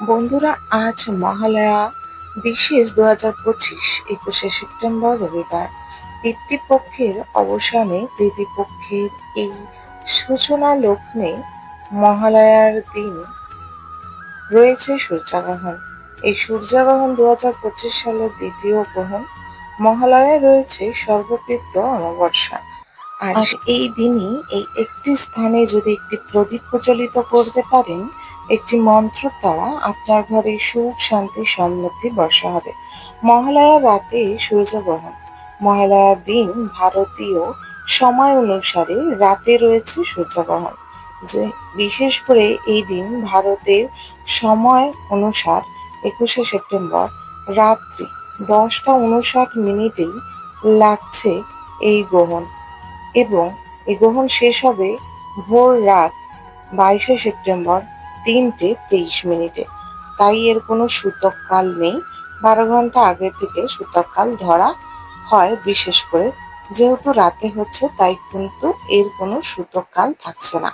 বন্ধুরা, আজ মহালয়া বিশেষ দু হাজার পঁচিশ একুশে সেপ্টেম্বর, রবিবার। পিতৃপক্ষের অবসানে দেবী পক্ষের এই সূচনা লগ্নে মহালয়ার দিন রয়েছে সূর্যাগ্রহণ। এই সূর্যাগ্রহণ দু হাজার পঁচিশ সালের দ্বিতীয় গ্রহণ। মহালয়ায় রয়েছে সর্বকৃত অমাবস্যা। আর এই দিনই এই একটি স্থানে যদি একটি প্রদীপ প্রচলিত করতে পারেন একটি মন্ত্র দ্বারা আপনার ঘরে সুখ, শান্তি, সমৃদ্ধি বর্ষা হবে। মহালয়ার রাতে সূর্যগ্রহণ। মহালয়ার দিন ভারতীয় সময় অনুসারে রাতে রয়েছে সূর্যগ্রহণ, যে বিশেষ করে এই দিন ভারতের সময় অনুসার একুশে সেপ্টেম্বর রাত্রি দশটা উনষাট মিনিটেই লাগছে এই গ্রহণ এবং এই গ্রহণ শেষ হবে ভোর রাত বাইশে সেপ্টেম্বর তিনটে তেইশ মিনিটে। তাই এর কোনো সূতককাল নেই। বারো ঘণ্টা আগে থেকে সূতককাল ধরা হয় বিশেষ করে। যেহেতু রাতে হচ্ছে, তাই কিন্তু এর কোনো সূতককাল থাকছে না।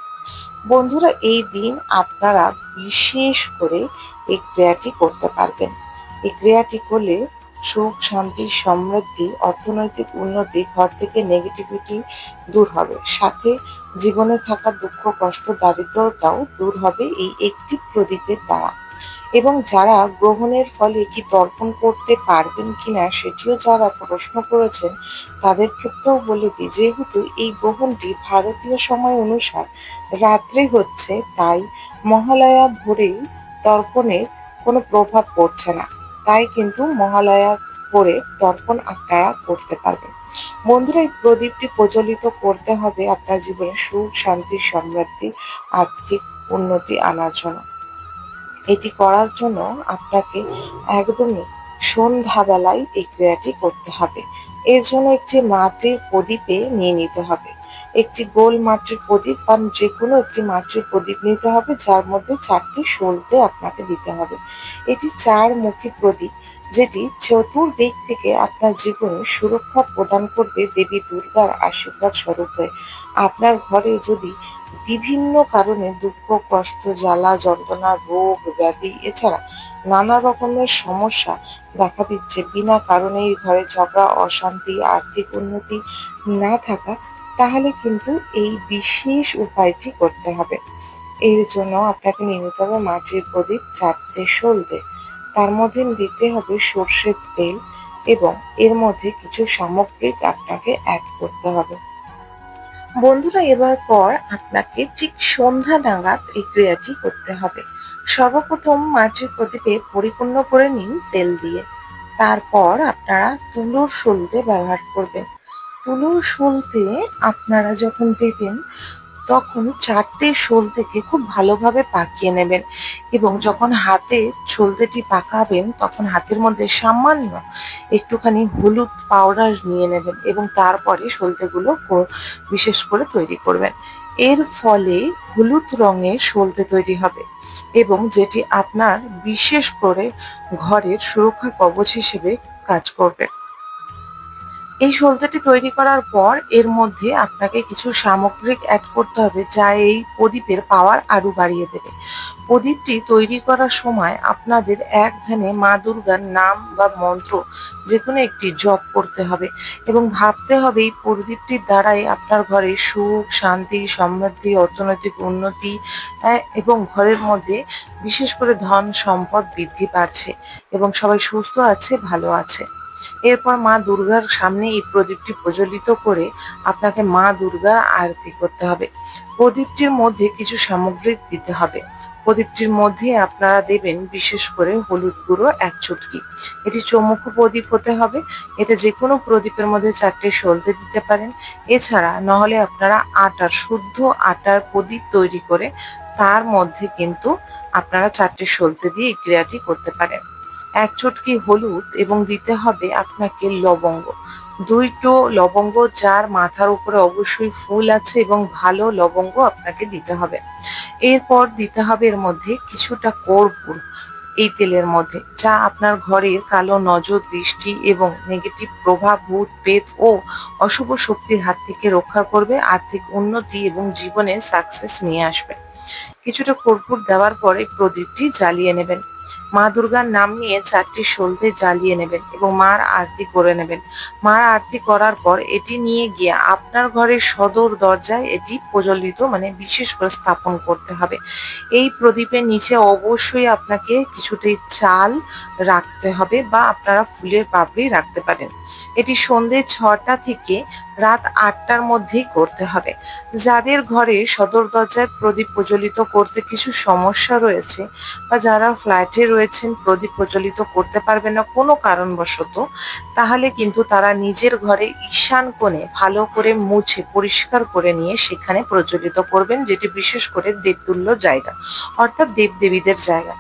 বন্ধুরা, এই দিন আপনারা বিশেষ করে এই ক্রিয়াটি করতে পারবেন। এই ক্রিয়াটি করলে সুখ, শান্তি, সমৃদ্ধি, অর্থনৈতিক উন্নতি, ঘর থেকে নেগেটিভিটি দূর হবে। সাথে জীবনে থাকা দুঃখ, কষ্ট, দারিদ্রতাও দূর হবে এই একটি প্রদীপের দ্বারা। এবং যারা গ্রহণের ফলে কি তর্পণ করতে পারবেন কিনা সেটিও যারা প্রশ্ন করেছেন, তাদের ক্ষেত্রেও বলে দিই, যেহেতু এই গ্রহণটি ভারতীয় সময় অনুসার রাত্রে হচ্ছে, তাই মহালয়া ভোরেই তর্পণের কোনো প্রভাব পড়ছে না। তাই কিন্তু মহালয়ার পরে তর্পণ আপনারা করতে পারবেন। এই প্রদীপটি প্রজ্বলিত করতে হবে আপনার জীবনে সুখ, শান্তি, সমৃদ্ধি, আর্থিক উন্নতি আনার জন্য। এটি করার জন্য আপনাকে একদমই সন্ধ্যাবেলায় এই ক্রিয়াটি করতে হবে। এর জন্য একটি মাটির প্রদীপে নিয়ে নিতে হবে। একটি গোল মাটির প্রদীপ বা যে কোনো একটি মাটির প্রদীপ নিতে হবে, যার মধ্যে চারটি সলতে আপনাকে দিতে হবে। এটি চার মুখী প্রদীপ, যেটি চতুর্দিক থেকে আপনার জীবনে সুরক্ষা প্রদান করবে দেবী দুর্গার আশীর্বাদ স্বরূপ হয়ে। আপনার ঘরে যদি বিভিন্ন কারণে দুঃখ, কষ্ট, জ্বালা, যন্ত্রণা, রোগ, ব্যাধি, এছাড়া নানা রকমের সমস্যা দেখা দিচ্ছে, বিনা কারণে এই ঘরে ঝগড়া, অশান্তি, আর্থিক উন্নতি না থাকা তাহলে কিন্তু এই বিশেষ উপায়টি করতে হবে। এর জন্য আপনাকে নিয়ে নিতে হবে মাটির প্রদীপ চারটে সলতে, তার মধ্যে দিতে হবে সর্ষের তেল এবং এর মধ্যে কিছু সামগ্রিক আপনাকে অ্যাড করতে হবে। বন্ধুরা, এবার পর আপনাকে ঠিক সন্ধ্যা নাগাদ এই ক্রিয়াটি করতে হবে। সর্বপ্রথম মাটির প্রদীপে পরিপূর্ণ করে নিন তেল দিয়ে। তারপর আপনারা তুলোর সলতে ব্যবহার করবেন। তুলোর সলতে আপনারা যখন দেবেন, তখন চারটে সলতেকে খুব ভালোভাবে পাকিয়ে নেবেন এবং যখন হাতে সলতেটি পাকাবেন, তখন হাতের মধ্যে সামান্য একটুখানি হলুদ পাউডার নিয়ে নেবেন এবং তারপরে সলতেগুলো বিশেষ করে তৈরি করবেন। এর ফলে হলুদ রঙের সলতে তৈরি হবে এবং যেটি আপনার বিশেষ করে ঘরের সুরক্ষা কবচ হিসেবে কাজ করবে। এই সলতেটি তৈরি করার পর এর মধ্যে আপনাকে কিছু সামগ্রিক অ্যাড করতে হবে যা এই প্রদীপের পাওয়ার আরও বাড়িয়ে দেবে। প্রদীপটি তৈরি করার সময় আপনাদের এক ধ্যানে মা দুর্গার নাম বা মন্ত্র যে কোনো একটি জপ করতে হবে এবং ভাবতে হবে এই প্রদীপটির দ্বারাই আপনার ঘরে সুখ, শান্তি, সমৃদ্ধি, অর্থনৈতিক উন্নতি এবং ঘরের মধ্যে বিশেষ করে ধন সম্পদ বৃদ্ধি পাচ্ছে এবং সবাই সুস্থ আছে, ভালো আছে। এরপর মা দুর্গার সামনে এই প্রদীপটি প্রজ্বলিত করে আপনাকে মা দুর্গা আরতি করতে হবে। প্রদীপটির মধ্যে কিছু সামগ্রী দিতে হবে। প্রদীপটির মধ্যে আপনারা দেবেন বিশেষ করে হলুদ গুঁড়ো, এক চুটকি। এটি চৌমুখ প্রদীপ হতে হবে। এটা যে কোনো প্রদীপের মধ্যে চারটে সলতে দিতে পারেন। এছাড়া নহলে আপনারা আটার শুদ্ধ আটার প্রদীপ তৈরি করে তার মধ্যে কিন্তু আপনারা চারটে সলতে দিয়ে এই ক্রিয়াটি করতে পারেন। এক চটকি হলুদ এবং দিতে হবে আপনাকে লবঙ্গ। দুইটো লবঙ্গ যার মাথার উপরে অবশ্যই ফুল আছে এবং ভালো লবঙ্গ আপনাকে দিতে হবে। এরপর দিতে হবে এর মধ্যে কিছুটা কর্পূর এই তেলের মধ্যে, যা আপনার ঘরের কালো নজর, দৃষ্টি এবং নেগেটিভ প্রভাব ভূত পেত ও অশুভ শক্তির হাত থেকে রক্ষা করবে, আর্থিক উন্নতি এবং জীবনে সাকসেস নিয়ে আসবে। কিছুটা কর্পূর দেওয়ার পরে প্রদীপটি জ্বালিয়ে নেবেন। মা দুর্গার নাম নিয়ে চারটি সলতে জ্বালিয়ে নেবেন এবং মার আরতি করে নেবেন। মার আরতি করার পর এটি নিয়ে গিয়ে আপনার ঘরের সদর দরজায় এটি প্রজ্বলিত মানে বিশেষ করে স্থাপন করতে হবে। এই প্রদীপের নিচে অবশ্যই আপনাকে কিছুটি চাল রাখতে হবে বা আপনারা ফুলের পাপড়ি রাখতে পারেন। এটি সন্ধে ছটা থেকে রাত আটটার মধ্যেই করতে হবে। যাদের ঘরে সদর দরজায় প্রদীপ প্রজ্বলিত করতে কিছু সমস্যা রয়েছে বা যারা ফ্ল্যাটে রয়েছেন প্রদীপ প্রজ্বলিত করতে পারবে না কোনো কারণবশত, তাহলে কিন্তু তারা নিজের ঘরে ঈশান কোণে ভালো করে মুছে, পরিষ্কার করে নিয়ে সেখানে প্রজ্বলিত করবেন, যেটি বিশেষ করে দেবতুল্য জায়গা, অর্থাৎ দেবদেবীদের জায়গা।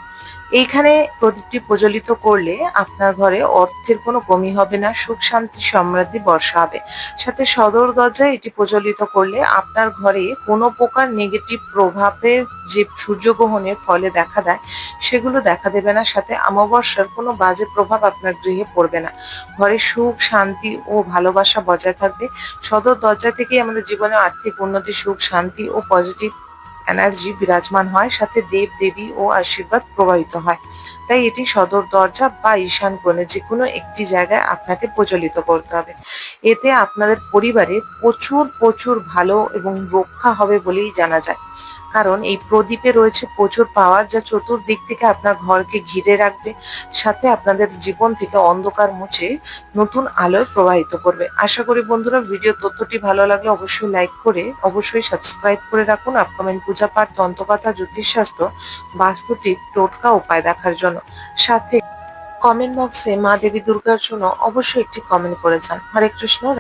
এইখানে প্রদীপটি প্রজ্বলিত করলে আপনার ঘরে অর্থের কোনো কমি হবে না, সুখ, শান্তি, সমৃদ্ধি বর্ষা হবে। সাথে সদর দরজায় এটি প্রজ্বলিত করলে আপনার ঘরে কোনো প্রকার নেগেটিভ প্রভাবের যে সূর্যগ্রহণের ফলে দেখা দেয়, সেগুলো দেখা দেবে না। সাথে অমাবস্যার কোনো বাজে প্রভাব আপনার গৃহে পড়বে না। ঘরে সুখ, শান্তি ও ভালোবাসা বজায় থাকবে। সদর দরজা থেকেই আমাদের জীবনে আর্থিক উন্নতি, সুখ, শান্তি ও পজিটিভ এনার্জি বিরাজমান হয়, সাথে দেব, দেবী ও আশীর্বাদ প্রবাহিত হয়। তাই এটি সদর দরজা বা ঈশান কোণে যে কোনো একটি জায়গায় আপনাকে প্রচলিত করতে হবে। এতে আপনাদের পরিবারে প্রচুর প্রচুর ভালো এবং রক্ষা হবে বলেই জানা যায়। কারণ এই প্রদীপে রয়েছে প্রচুর পাওয়ার যা চতুর্দিক থেকে আপনার ঘরকে ঘিরে রাখবে, সাথে আপনাদের জীবন থেকে অন্ধকার মুছে নতুন আলোয় প্রবাহিত করবে। আশা করি বন্ধুরা ভিডিও তথ্যটি ভালো লাগলে অবশ্যই লাইক করে, অবশ্যই সাবস্ক্রাইব করে রাখুন আপকামিং পূজা পাঠ তন্ত্রকথা জ্যোতিষশাস্ত্র বাস্তুটিপ টোটকা উপায় দেখার জন্য। সাথে কমেন্ট বক্সে মা দেবী দুর্গার জন্য অবশ্যই একটি কমেন্ট করে যান। হরে কৃষ্ণ